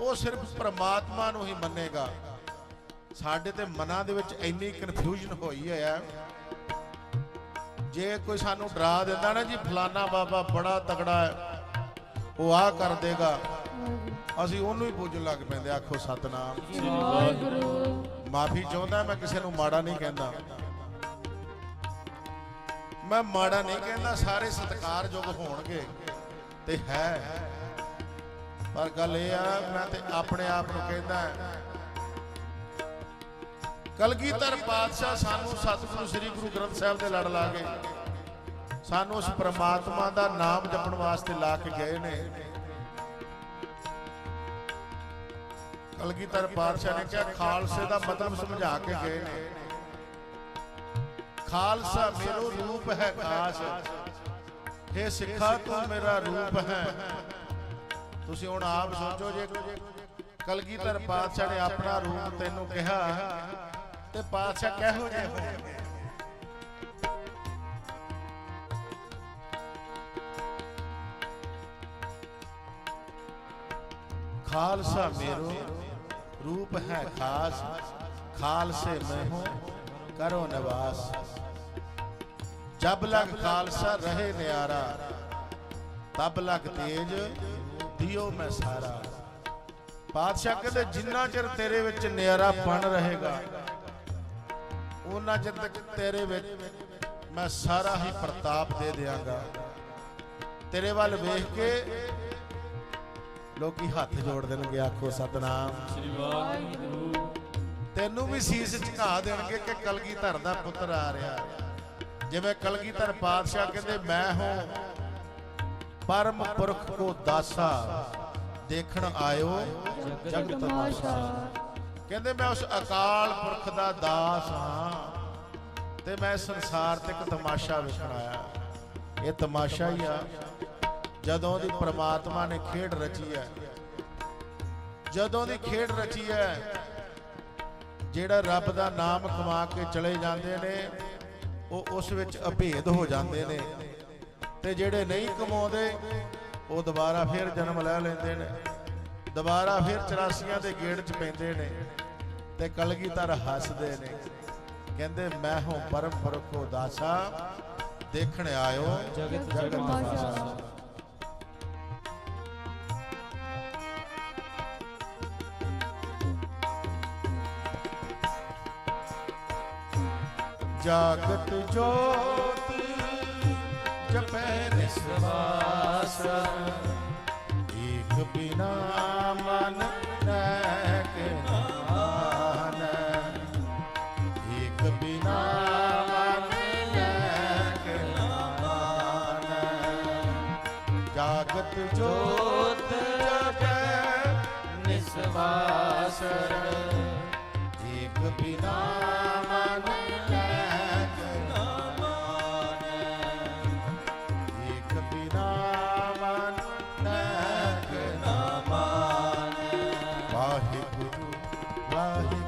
ਉਹ ਸਿਰਫ ਪ੍ਰਮਾਤਮਾ ਨੂੰ ਹੀ ਮੰਨੇਗਾ। ਸਾਡੇ ਤੇ ਮਨਾਂ ਦੇ ਵਿੱਚ ਇੰਨੀ ਕਨਫਿਊਜ਼ਨ ਹੋਈ ਹੈ। ਜੇ ਕੋਈ ਸਾਨੂੰ ਡਰਾ ਦਿੰਦਾ ਨਾ ਜੀ ਫਲਾਨਾ ਬਾਬਾ ਬੜਾ ਤਗੜਾ ਹੈ ਉਹ ਆ ਕਰ ਦੇਗਾ। ਅਸੀਂ ਉਹਨੂੰ ਹੀ ਪੂਜਣ ਲੱਗ ਪੈਂਦੇ ਆਖੋ ਸਤਨਾਮ। ਵਾਹਿਗੁਰੂ। ਮਾਫੀ ਚਾਹੁੰਦਾ ਮੈਂ ਕਿਸੇ ਨੂੰ ਮਾੜਾ ਨਹੀਂ ਕਹਿੰਦਾ। ਮੈਂ ਮਾੜਾ ਨਹੀਂ ਕਹਿੰਦਾ ਸਾਰੇ ਸਤਿਕਾਰਯੋਗ ਹੋਣਗੇ ਤੇ ਹੈ। ਪਰ ਗੱਲ ਇਹ ਆ, ਮੈਂ ਤੇ ਆਪਣੇ ਆਪ ਨੂੰ ਕਹਿੰਦਾ ਕਲਗੀਧਰ ਪਾਤਸ਼ਾਹ ਸਾਨੂੰ ਸਤਿਗੁਰੂ ਸ੍ਰੀ ਗੁਰੂ ਗ੍ਰੰਥ ਸਾਹਿਬ ਦੇ ਲੜ ਲਾ ਗਏ ਸਾਨੂੰ ਉਸ ਪ੍ਰਮਾਤਮਾ ਦਾ ਨਾਮ ਜਪਣ ਵਾਸਤੇ ਲਾ ਕੇ ਗਏ ਨੇ। ਕਲਗੀਧਰ ਪਾਤਸ਼ਾਹ ਨੇ ਕਿਹਾ, ਖਾਲਸੇ ਦਾ ਮਤਲਬ ਸਮਝਾ ਕੇ ਗਏ ਨੇ। ਖਾਲਸਾ ਮੇਰਾ ਰੂਪ ਹੈ ਖਾਸ हे ਸਿੱਖਾ ਤੂੰ ਮੇਰਾ ਰੂਪ ਹੈ। ਤੁਸੀਂ ਹੁਣ ਆਪ ਸੋਚੋ ਜੇ ਕਲਗੀਧਰ ਪਾਤਸ਼ਾਹ ਨੇ ਆਪਣਾ ਰੂਪ ਤੈਨੂੰ ਕਿਹਾ ਤੇ ਪਾਤਸ਼ਾਹ ਕਿਹੋ ਜਿਹੇ ਹੋਣਗੇ ਖਾਲਸਾ ਮੇਰੋ, ਰੂਪ ਹੈ ਖਾਸ, ਖਾਲਸੇ ਮੈਂ ਹੂੰ, ਕਰੋ ਨਿਵਾਸ। ਜਬ ਲਗ ਖਾਲਸਾ ਰਹੇ ਨਿਆਰਾ, ਤਬ ਲਗ ਤੇਜ ਦਿਓ ਮੈਂ ਸਾਰਾ। ਪਾਤਸ਼ਾਹ ਕਹਿੰਦੇ, ਜਿੰਨਾ ਚਿਰ ਤੇਰੇ ਵਿੱਚ ਨਿਆਰਾ ਪਣ ਰਹੇਗਾ, ਉਹਨਾਂ ਚਿਰ ਤੱਕ ਤੇਰੇ ਵਿੱਚ ਮੈਂ ਸਾਰਾ ਹੀ ਪ੍ਰਤਾਪ ਦੇ ਦਿਆਂਗਾ। ਤੇਰੇ ਵੱਲ ਵੇਖ ਕੇ ਲੋਕੀ ਹੱਥ ਜੋੜ ਦੇਣਗੇ, ਆਖੋ ਸਤਨਾਮ। ਸ੍ਰੀ ਵਾਹਿਗੁਰੂ ਤੈਨੂੰ ਵੀ ਸੀਸ ਝੁਕਾ ਦੇਣਗੇ ਕਿ ਕਲਗੀਧਰ ਦਾ ਪੁੱਤਰ ਆ ਰਿਹਾ। ਜਿਵੇਂ ਕਲਗੀਧਰ ਪਾਤਸ਼ਾਹ ਕਹਿੰਦੇ, ਮੈਂ ਹਾਂ ਪਰਮ ਪੁਰਖ ਕੋ ਦਾਸਾ ਦੇਖਣ ਆਇਓ ਜਗ ਤਮਾਸ਼ਾ ਕਹਿੰਦੇ ਮੈਂ ਉਸ ਅਕਾਲ ਪੁਰਖ ਦਾ ਦਾਸ ਹਾਂ ਤੇ ਮੈਂ ਸੰਸਾਰ ਤੇ ਇੱਕ ਤਮਾਸ਼ਾ ਵੇਖਣ ਆਇਆ। ਇਹ ਤਮਾਸ਼ਾ ਹੀ ਆ। ਜਦੋਂ ਦੀ ਪ੍ਰਮਾਤਮਾ ਨੇ ਖੇਡ ਰਚੀ ਹੈ ਜਦੋਂ ਦੀ ਖੇਡ ਰਚੀ ਹੈ ਜਿਹੜਾ ਰੱਬ ਦਾ ਨਾਮ ਕਮਾ ਕੇ ਚਲੇ ਜਾਂਦੇ ਨੇ ਉਹ ਉਸ ਵਿੱਚ ਅਭੇਦ ਹੋ ਜਾਂਦੇ ਨੇ। ਤੇ ਜਿਹੜੇ ਨਹੀਂ ਕਮਾਉਂਦੇ, ਉਹ ਦੁਬਾਰਾ ਫਿਰ ਜਨਮ ਲੈ ਲੈਂਦੇ ਨੇ ਦੁਬਾਰਾ ਫਿਰ 84 ਦੇ ਗੇੜ 'ਚ ਪੈਂਦੇ ਨੇ ਤੇ ਕਲਗੀਧਰ ਹੱਸਦੇ ਨੇ ਕਹਿੰਦੇ, ਮੈਂ ਹਾਂ ਪਰਮ ਪਰਖੋ ਦਾਸਾ ਦੇਖਣ ਆਇਓ ਜਗਤ ਜਗਤ ਤਮਾਸ਼ਾ। ਜਾਗਤ ਜੋਤ ਜਪੈ ਨਿਸਵਾਸ ਏਕ ਬਿਨਾ ਮਨ ਨੈ ਨਾਨ। ਏਕ ਬਿਨਾ ਮਨ ਨੈ ਨਾਨ। ਜਾਗਤ ਜੋਤ ਜਪੈ ਨਿਸਵਾਸ ਏਕ ਬਿਨਾ bye.